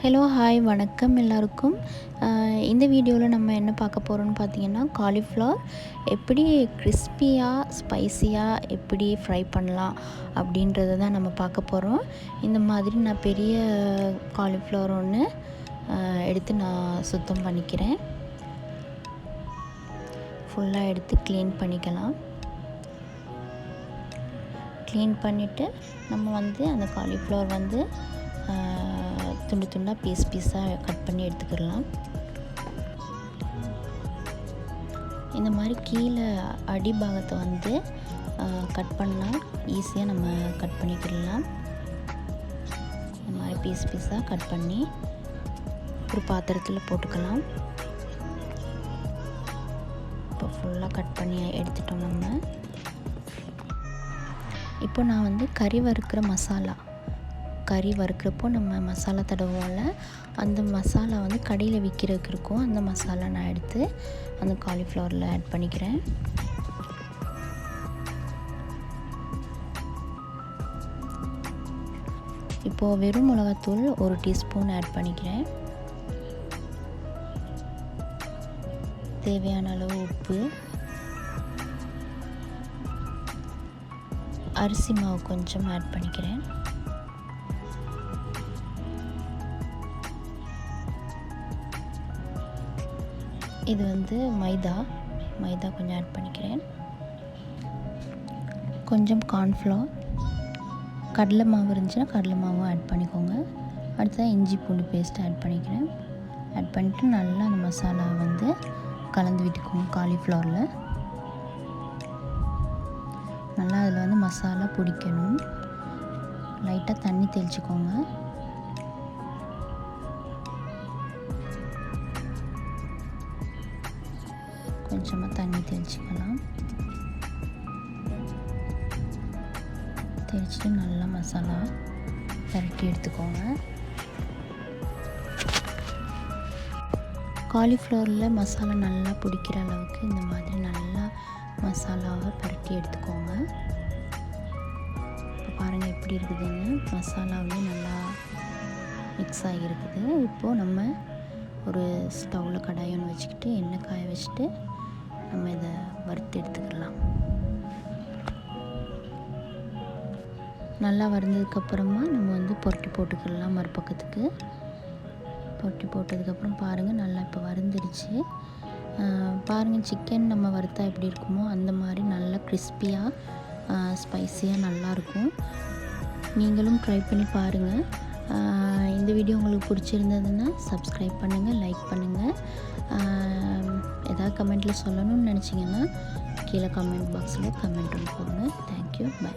Hello hi வணக்கம் எல்லாருக்கும். இந்த வீடியோவில் நம்ம என்ன பார்க்க போகிறோம்னு பார்த்தீங்கன்னா காலிஃப்ளவர் எப்படி கிறிஸ்பியாக ஸ்பைசியாக எப்படி ஃப்ரை பண்ணலாம் அப்படின்றத தான் நம்ம பார்க்க போகிறோம் இந்த மாதிரி நான் பெரிய காலிஃப்ளவர் ஒன்று எடுத்து நான் சுத்தம் பண்ணிக்கிறேன். ஃபுல்லாக எடுத்து க்ளீன் பண்ணிக்கலாம். க்ளீன் பண்ணிவிட்டு நம்ம வந்து அந்த காலிஃப்ளவர் வந்து துண்டு துண்டாக பீஸ் பீஸாக கட் பண்ணி எடுத்துக்கிடலாம். இந்த மாதிரி கீழே அடிபாகத்தை வந்து கட் பண்ணால் ஈஸியாக நம்ம கட் பண்ணிக்கிடலாம். இந்த மாதிரி பீஸ் பீஸாக கட் பண்ணி ஒரு பாத்திரத்தில் போட்டுக்கலாம். இப்போ ஃபுல்லாக கட் பண்ணி எடுத்துட்டோம் நம்ம. இப்போ நான் வந்து கறி வறுக்கிற மசாலா. கறி வறுக்கிறப்போ நம்ம மசாலா தடவோம்ல அந்த மசாலா வந்து கடையில் விற்கிறதுக்கு இருக்கும். அந்த மசாலா நான் எடுத்து அந்த காலிஃப்ளவரில் ஆட் பண்ணிக்கிறேன். இப்போது வெறும் மிளகாத்தூள் ஒரு டீஸ்பூன் ஆட் பண்ணிக்கிறேன். தேவையான அளவு உப்பு. அரிசி மாவு கொஞ்சம் ஆட் பண்ணிக்கிறேன். இது வந்து மைதா. மைதா கொஞ்சம் ஆட் பண்ணிக்கிறேன். கொஞ்சம் கார்ன்ஃப்ளவர் கடலை மாவு இருந்துச்சுன்னா கடலை மாவும் ஆட் பண்ணிக்கோங்க. அடுத்ததாக இஞ்சி பூண்டு பேஸ்ட் ஆட் பண்ணிக்கிறேன். ஆட் பண்ணிவிட்டு நல்லா அந்த மசாலா வந்து கலந்து விட்டுக்கோங்க காலிஃப்ளவரில் நல்லா அதில் வந்து மசாலா பிடிக்கணும். லைட்டாக தண்ணி தெளிச்சுக்கோங்க. கொஞ்சமாக தண்ணி தெளிச்சுக்கலாம் தெளிச்சுட்டு நல்லா மசாலா பரட்டி எடுத்துக்கோங்க. காலிஃப்ளவரில் மசாலா நல்லா பிடிக்கிற அளவுக்கு இந்த மாதிரி நல்லா மசாலாவை பரட்டி எடுத்துக்கோங்க. இப்போ பாருங்கள் எப்படி இருக்குதுன்னு. மசாலாவே நல்லா மிக்ஸ் ஆகியிருக்குது இப்போது நம்ம ஒரு ஸ்டவ்வில் கடாய் வச்சுக்கிட்டு எண்ணெய் காய வச்சுட்டு நம்ம இதை வறுத்து எடுத்துக்கலாம். நல்லா வறுந்ததுக்கப்புறமா நம்ம வந்து பொருட்டி போட்டுக்கலாம் மறுபக்கத்துக்கு. பொட்டி போட்டதுக்கப்புறம் பாருங்கள் நல்லா இப்போ வறுந்துடுச்சு பாருங்கள் சிக்கன் நம்ம வறுத்தா எப்படி இருக்குமோ அந்த மாதிரி நல்லா கிறிஸ்பியாக ஸ்பைஸியாக நல்லாயிருக்கும் நீங்களும் ட்ரை பண்ணி பாருங்கள் வீடியோ உங்களுக்கு பிடிச்சிருந்ததுன்னா சப்ஸ்கிரைப் பண்ணுங்கள் லைக் பண்ணுங்கள் ஏதாவது கமெண்ட்டில் சொல்லணும்னு நினச்சிங்கன்னா கீழே கமெண்ட் பாக்ஸில் கமெண்ட் ஒன்று போடுங்க தேங்க்யூ பை